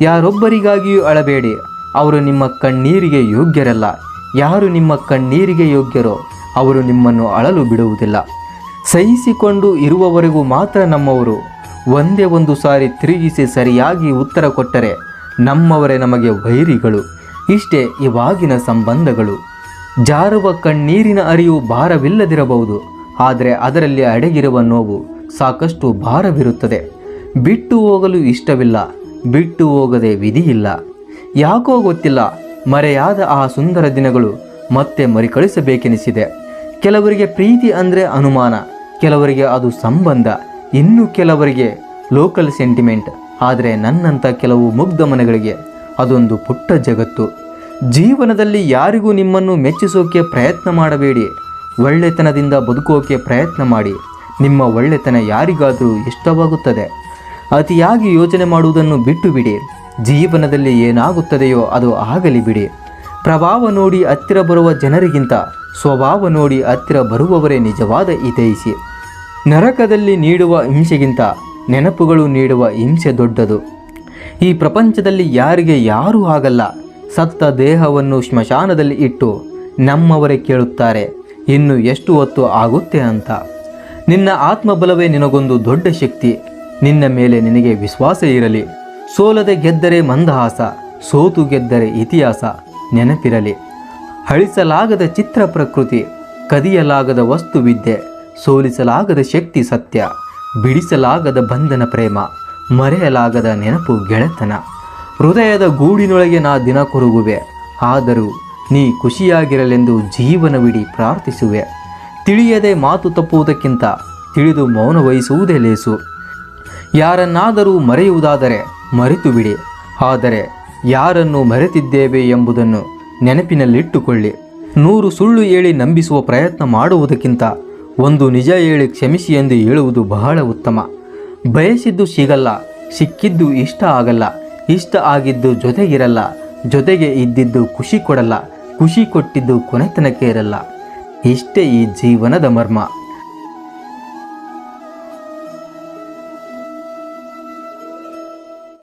ಯಾರೊಬ್ಬರಿಗಾಗಿಯೂ ಅಳಬೇಡಿ. ಅವರು ನಿಮ್ಮ ಕಣ್ಣೀರಿಗೆ ಯೋಗ್ಯರಲ್ಲ. ಯಾರು ನಿಮ್ಮ ಕಣ್ಣೀರಿಗೆ ಯೋಗ್ಯರೋ ಅವರು ನಿಮ್ಮನ್ನು ಅಳಲು ಬಿಡುವುದಿಲ್ಲ. ಸಹಿಸಿಕೊಂಡು ಇರುವವರೆಗೂ ಮಾತ್ರ ನಮ್ಮವರು. ಒಂದೇ ಒಂದು ಸಾರಿ ತಿರುಗಿಸಿ ಸರಿಯಾಗಿ ಉತ್ತರ ಕೊಟ್ಟರೆ ನಮ್ಮವರೇ ನಮಗೆ ವೈರಿಗಳು. ಇಷ್ಟೇ ಇವಾಗಿನ ಸಂಬಂಧಗಳು. ಜಾರುವ ಕಣ್ಣೀರಿನ ಅರಿವು ಭಾರವಿಲ್ಲದಿರಬಹುದು. ಆದರೆ ಅದರಲ್ಲಿ ಅಡಗಿರುವ ನೋವು ಸಾಕಷ್ಟು ಭಾರವಿರುತ್ತದೆ. ಬಿಟ್ಟು ಹೋಗಲು ಇಷ್ಟವಿಲ್ಲ. ಬಿಟ್ಟು ಹೋಗದೆ ಇಲ್ಲ ಯಾಕೋ ಗೊತ್ತಿಲ್ಲ, ಮರೆಯಾದ ಆ ಸುಂದರ ದಿನಗಳು ಮತ್ತೆ ಮರಿಕಳಿಸಬೇಕೆನಿಸಿದೆ. ಕೆಲವರಿಗೆ ಪ್ರೀತಿ ಅಂದರೆ ಅನುಮಾನ, ಕೆಲವರಿಗೆ ಅದು ಸಂಬಂಧ, ಇನ್ನು ಕೆಲವರಿಗೆ ಲೋಕಲ್ ಸೆಂಟಿಮೆಂಟ್ ಆದರೆ ನನ್ನಂಥ ಕೆಲವು ಮುಗ್ಧ ಮನೆಗಳಿಗೆ ಅದೊಂದು ಪುಟ್ಟ ಜಗತ್ತು. ಜೀವನದಲ್ಲಿ ಯಾರಿಗೂ ನಿಮ್ಮನ್ನು ಮೆಚ್ಚಿಸೋಕೆ ಪ್ರಯತ್ನ ಮಾಡಬೇಡಿ, ಒಳ್ಳೆತನದಿಂದ ಬದುಕೋಕೆ ಪ್ರಯತ್ನ ಮಾಡಿ, ನಿಮ್ಮ ಒಳ್ಳೆತನ ಯಾರಿಗಾದರೂ ಇಷ್ಟವಾಗುತ್ತದೆ. ಅತಿಯಾಗಿ ಯೋಚನೆ ಮಾಡುವುದನ್ನು ಬಿಟ್ಟು ಬಿಡಿ ಜೀವನದಲ್ಲಿ ಏನಾಗುತ್ತದೆಯೋ ಅದು ಆಗಲಿ ಬಿಡಿ. ಪ್ರಭಾವ ನೋಡಿ ಹತ್ತಿರ ಬರುವ ಜನರಿಗಿಂತ ಸ್ವಭಾವ ನೋಡಿ ಹತ್ತಿರ ಬರುವವರೇ ನಿಜವಾದ ಹಿತೈಷಿ. ನರಕದಲ್ಲಿ ನೀಡುವ ಹಿಂಸೆಗಿಂತ ನೆನಪುಗಳು ನೀಡುವ ಹಿಂಸೆ ದೊಡ್ಡದು. ಈ ಪ್ರಪಂಚದಲ್ಲಿ ಯಾರಿಗೆ ಯಾರೂ ಆಗಲ್ಲ. ಸತ್ತ ದೇಹವನ್ನು ಸ್ಮಶಾನದಲ್ಲಿ ಇಟ್ಟು ನಮ್ಮವರೇ ಕೇಳುತ್ತಾರೆ. ಇನ್ನು ಎಷ್ಟು ಹೊತ್ತು ಆಗುತ್ತೆ ಅಂತ. ನಿನ್ನ ಆತ್ಮಬಲವೇ ನಿನಗೊಂದು ದೊಡ್ಡ ಶಕ್ತಿ. ನಿನ್ನ ಮೇಲೆ ನಿನಗೆ ವಿಶ್ವಾಸ ಇರಲಿ. ಸೋಲದೆ ಗೆದ್ದರೆ ಮಂದಹಾಸ, ಸೋತು ಗೆದ್ದರೆ ಇತಿಹಾಸ ನೆನಪಿರಲಿ. ಅಳಿಸಲಾಗದ ಚಿತ್ರ ಪ್ರಕೃತಿ, ಕದಿಯಲಾಗದ ವಸ್ತು ವಿದ್ಯೆ ಸೋಲಿಸಲಾಗದ ಶಕ್ತಿ ಸತ್ಯ, ಬಿಡಿಸಲಾಗದ ಬಂಧನ ಪ್ರೇಮ, ಮರೆಯಲಾಗದ ನೆನಪು ಗೆಳೆತನ. ಹೃದಯದ ಗೂಡಿನೊಳಗೆ ನಾ ದಿನ ಕೊರಗುವೆ, ಆದರೂ ನೀ ಖುಷಿಯಾಗಿರಲೆಂದು ಜೀವನವಿಡಿ ಪ್ರಾರ್ಥಿಸುವೆ. ತಿಳಿಯದೆ ಮಾತು ತಪ್ಪುವುದಕ್ಕಿಂತ ತಿಳಿದು ಮೌನ ವಹಿಸುವುದೇ ಲೇಸು. ಯಾರನ್ನಾದರೂ ಮರೆಯುವುದಾದರೆ ಮರೆತು ಬಿಡಿ ಆದರೆ ಯಾರನ್ನು ಮರೆತಿದ್ದೇವೆ ಎಂಬುದನ್ನು ನೆನಪಿನಲ್ಲಿಟ್ಟುಕೊಳ್ಳಿ. ನೂರು ಸುಳ್ಳು ಹೇಳಿ ನಂಬಿಸುವ ಪ್ರಯತ್ನ ಮಾಡುವುದಕ್ಕಿಂತ ಒಂದು ನಿಜ ಹೇಳಿ ಕ್ಷಮಿಸಿ ಎಂದು ಹೇಳುವುದು ಬಹಳ ಉತ್ತಮ. ಬಯಸಿದ್ದು ಸಿಗಲ್ಲ, ಸಿಕ್ಕಿದ್ದು ಇಷ್ಟ ಆಗಲ್ಲ, ಇಷ್ಟ ಆಗಿದ್ದು ಜೊತೆಗಿರಲ್ಲ, ಜೊತೆಗೆ ಇದ್ದಿದ್ದು ಖುಷಿ ಕೊಡಲ್ಲ, ಖುಷಿ ಕೊಟ್ಟಿದ್ದು ಕೊನೆತನಕ್ಕೆ ಇರಲ್ಲ. ಇಷ್ಟೇ ಈ ಜೀವನದ ಮರ್ಮ.